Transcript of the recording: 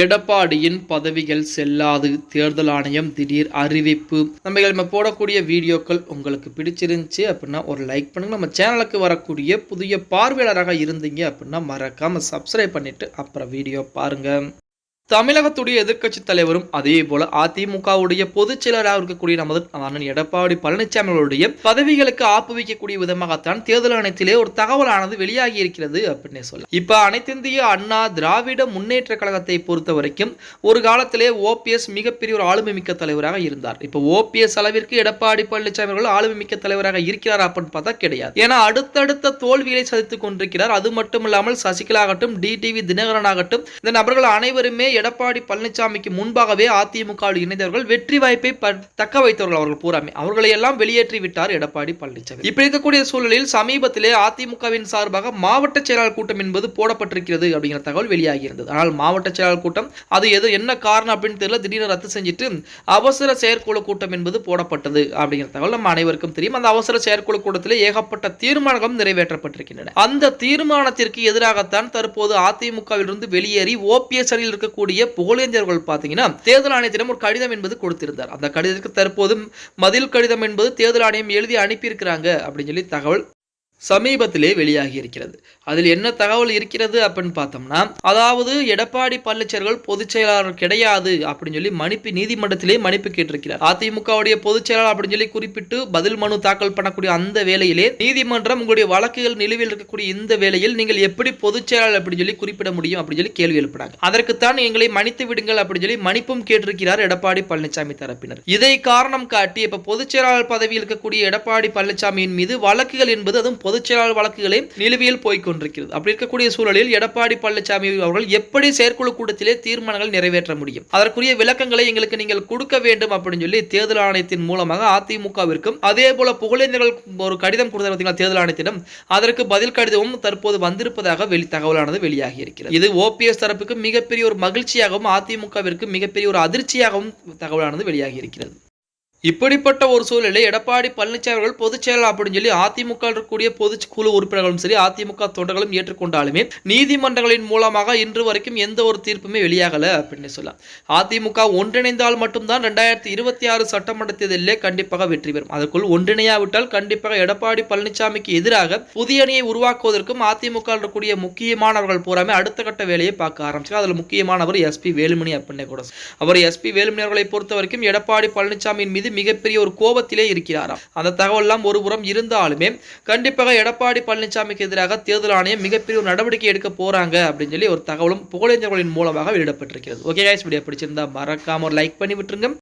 எடப்பாடியின் பதவிகள் செல்லாது. தேர்தல் ஆணையம் திடீர் அறிவிப்பு. நம்ம நம்ம போடக்கூடிய வீடியோக்கள் உங்களுக்கு பிடிச்சிருந்துச்சு அப்படின்னா ஒரு லைக் பண்ணுங்க. நம்ம சேனலுக்கு வரக்கூடிய புதிய பார்வையாளராக இருந்தீங்க அப்படின்னா மறக்காம சப்ஸ்கிரைப் பண்ணிட்டு அப்புறம் வீடியோ பாருங்க. தமிழகத்துடைய எதிர்க்கட்சி தலைவரும் அதே போல அதிமுகவுடைய பொதுச் செயலராக இருக்கக்கூடிய நமது அண்ணன் எடப்பாடி பழனிசாமி அவருடைய பதவிகளுக்கு ஆப்பு வைக்கக்கூடிய விதமாகத்தான் தேர்தல் ஆணையத்திலே ஒரு தகவலானது வெளியாகி இருக்கிறது அப்படின்னு சொல்ல இப்ப அனைத்திந்திய அண்ணா திராவிட முன்னேற்ற கழகத்தை பொறுத்த வரைக்கும் ஒரு காலத்திலே ஓபிஎஸ் மிகப்பெரிய ஒரு ஆளுமை மிக்க தலைவராக இருந்தார். இப்ப ஓபிஎஸ் அளவிற்கு எடப்பாடி பழனிசாமி அவர்கள் ஆளுமை மிக்க தலைவராக இருக்கிறார் அப்படின்னு பார்த்தா கிடையாது. ஏன்னா அடுத்தடுத்த தோல்விகளை சதித்துக் கொண்டிருக்கிறார். அது மட்டும் இல்லாமல் சசிகலா ஆகட்டும் டிடிவி தினகரன் ஆகட்டும் இந்த நபர்கள் அனைவருமே எடப்பாடி பழனிசாமிக்கு முன்பாகவே அதிமுகவில் இணைந்தவர்கள் வெற்றி வாய்ப்பை தக்க வைத்தவர்கள் அவர்கள் பூராமே. அவர்களை எல்லாம் வெளியேற்றி விட்டார் எடப்பாடி பழனிசாமி. இப்ப இருக்கக்கூடிய சூழலில் சமீபத்திலே அதிமுகவின் சார்பாக மாவட்ட செயலாளர் கூட்டம் என்பது போடப்பட்டிருக்கிறது அப்படிங்கிற தகவல் வெளியாகி இருந்தது ஆனால் மாவட்ட செயலாளர் கூட்டம் அது எது என்ன காரணம் அப்படின்னு தெரியல. திடீர்னு ரத்து செஞ்சுட்டு அவசர செயற்குழு கூட்டம் என்பது போடப்பட்டது அப்படிங்கிற தகவல் நம்ம அனைவருக்கும் தெரியும். அந்த அவசர செயற்குழு கூட்டத்திலே ஏகப்பட்ட தீர்மானங்களும் நிறைவேற்றப்பட்டிருக்கின்றன. அந்த தீர்மானத்திற்கு எதிராகத்தான் தற்போது அதிமுகவிலிருந்து வெளியேறி ஓபிஎஸ் அணியில் இருக்கக்கூடிய புகழேந்தியர்கள் பார்த்தீங்கன்னா தேர்தல் ஆணையத்திடம் ஒரு கடிதம் என்பது கொடுத்திருந்தார். அந்த கடிதத்துக்கு தற்போது மதில் கடிதம் என்பது தேர்தல் ஆணையம் எழுதி அனுப்பியிருக்கிறாங்க அப்படின்னு சொல்லி தகவல் சமீபத்திலே வெளியாகி இருக்கிறது அதில் என்ன தகவல் இருக்கிறது அப்படின்னு பார்த்தோம்னா அதாவது எடப்பாடி பழனிசாமிகள் பொதுச் செயலாளர் கிடையாது அப்படின்னு சொல்லி மன்னிப்பு நீதிமன்றத்திலே மன்னிப்பு கேட்டிருக்கிறார். அதிமுகவுடைய பொதுச் செயலாளர் அப்படின்னு சொல்லி குறிப்பிட்டு பதில் மனு தாக்கல் பண்ணக்கூடிய அந்த வேளையிலே நீதிமன்றம் உங்களுடைய வழக்குகள் நிலுவையில் இருக்கக்கூடிய இந்த வேளையில் நீங்கள் எப்படி பொதுச் செயலாளர் அப்படின்னு சொல்லி குறிப்பிட முடியும் அப்படின்னு சொல்லி கேள்வி எழுப்பினாங்க. அதற்குத்தான் எங்களை மன்னித்து விடுங்கள் அப்படின்னு சொல்லி மன்னிப்பும் கேட்டிருக்கிறார் எடப்பாடி பழனிசாமி தரப்பினர். இதை காரணம் காட்டி இப்ப பொதுச் செயலாளர் பதவியில் இருக்கக்கூடிய எடப்பாடி பழனிசாமியின் மீது வழக்குகள் என்பது அதுவும் பொதுச்செயலாளர் வழக்குகளே நிலுவையில் போய்க்கொண்டிருக்கிறது அப்படி இருக்கக்கூடிய சூழலில் எடப்பாடி பழனிசாமி அவர்கள் எப்படி செயற்குழு கூட்டத்திலே தீர்மானங்கள் நிறைவேற்ற முடியும்? அதற்குரிய விளக்கங்களை எங்களுக்கு நீங்கள் கொடுக்க வேண்டும் அப்படின்னு சொல்லி தேர்தல் ஆணையத்தின் மூலமாக அதிமுகவிற்கும் அதே போல புகழேந்தர்கள் ஒரு கடிதம் கொடுத்தார் தேர்தல் ஆணையத்திடம்? அதற்கு பதில் கடிதமும் தற்போது வந்திருப்பதாக வெளி தகவலானது வெளியாகி இருக்கிறது இது ஓபிஎஸ் தரப்புக்கு மிகப்பெரிய ஒரு மகிழ்ச்சியாகவும் அதிமுகவிற்கு மிகப்பெரிய ஒரு அதிர்ச்சியாகவும் தகவலானது வெளியாகி இருக்கிறது இப்படிப்பட்ட ஒரு சூழலில் எடப்பாடி பழனிசாமி அவர்கள் பொதுச் செயலாளர் அப்படின்னு சொல்லி அதிமுக இருக்கக்கூடிய பொதுச் குழு உறுப்பினர்களும் சரி அதிமுக தொண்டர்களும் ஏற்றுக்கொண்டாலுமே நீதிமன்றங்களின் மூலமாக இன்று வரைக்கும் எந்த ஒரு தீர்ப்புமே வெளியாகல அப்படின்னு சொல்லலாம். அதிமுக ஒன்றிணைந்தால் மட்டும்தான் ரெண்டாயிரத்தி இருபத்தி ஆறு சட்டமன்ற தேர்தலிலே கண்டிப்பாக வெற்றி பெறும். அதற்குள் ஒன்றிணையாவிட்டால் கண்டிப்பாக எடப்பாடி பழனிசாமிக்கு எதிராக புதிய அணியை உருவாக்குவதற்கும் அதிமுக இருக்கக்கூடிய முக்கியமானவர்கள் பூராமே அடுத்த கட்ட வேலையை பார்க்க ஆரம்பிச்சு அதில் முக்கியமானவர் எஸ்பி வேலுமணி அப்படின்னு கூட அவர் எஸ்பி வேலுமணி அவர்களை பொறுத்த வரைக்கும் எடப்பாடி பழனிசாமியின் மீது மிகப்பெரிய ஒரு கோபத்திலே இருக்கிறாராம். அந்த தகவலாம் ஒருபுறம் இருந்தாலுமே கண்டிப்பாக எடப்பாடி பழனிசாமிக்கு எதிராக தேர்தல் ஆணையம் மிகப்பெரிய ஒரு நடவடிக்கை எடுக்க போறாங்க அப்படின்னு சொல்லி ஒரு தகவலும் புகழேந்தர்களின் மூலமாக வெளியிடப்பட்டிருக்கிறது. ஓகே கைஸ் வீடியோ பிடிச்சிருந்தா மறக்காம ஒரு லைக் பண்ணி விட்டுருங்க.